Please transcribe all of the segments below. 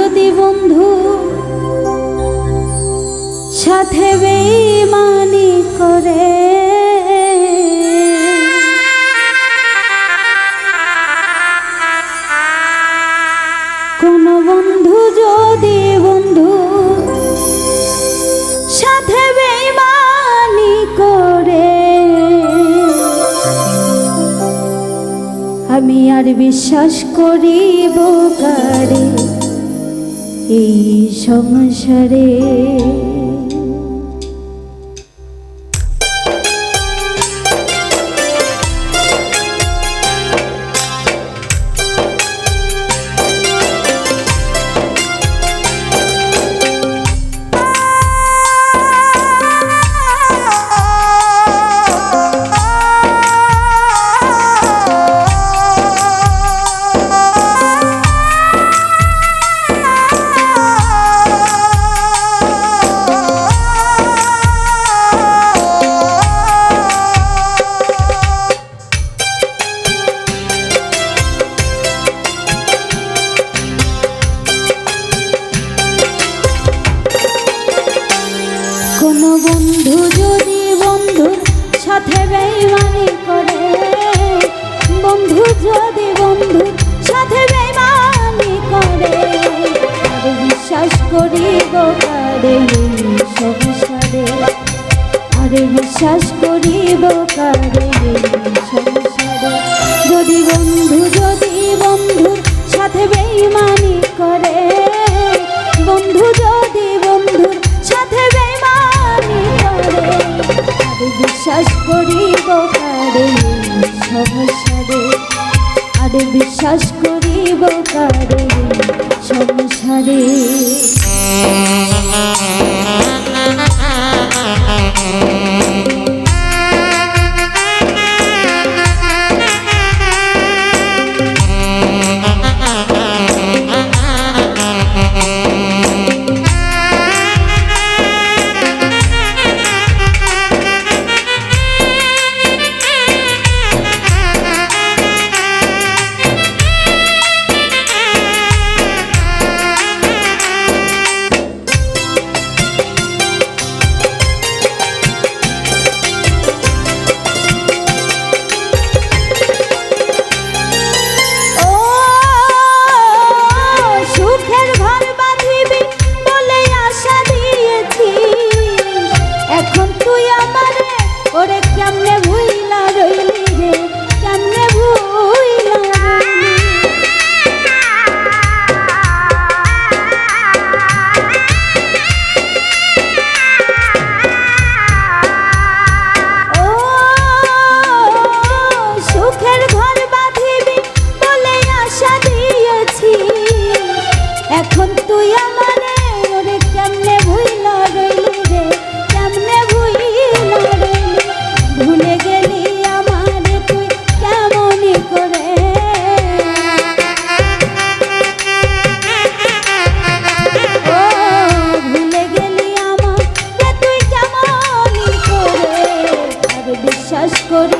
যদি বন্ধু সাথে বেমানি করে। কোন বন্ধু যদি বন্ধু সাথে বেমানি করে। আমি আর বিশ্বাস করিব কারে? এই সংসারে এই সংসারে বিশ্বাস করিব কারে যদি বন্ধু, যদি বন্ধুর সাথে বেইমানি করে, বন্ধু, যদি বন্ধুর সাথে বেইমানি করে, আর বিশ্বাস করিব কারে সংসারে আর বিশ্বাস করিব কারে সংসারে বিশ্বাস করি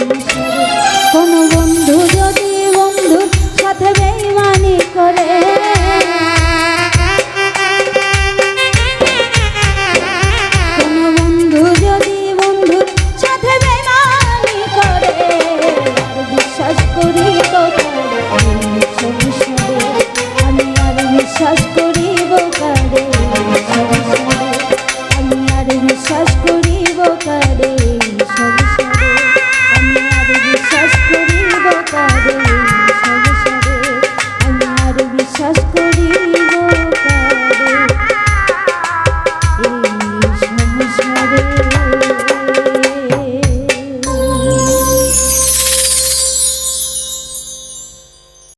কারে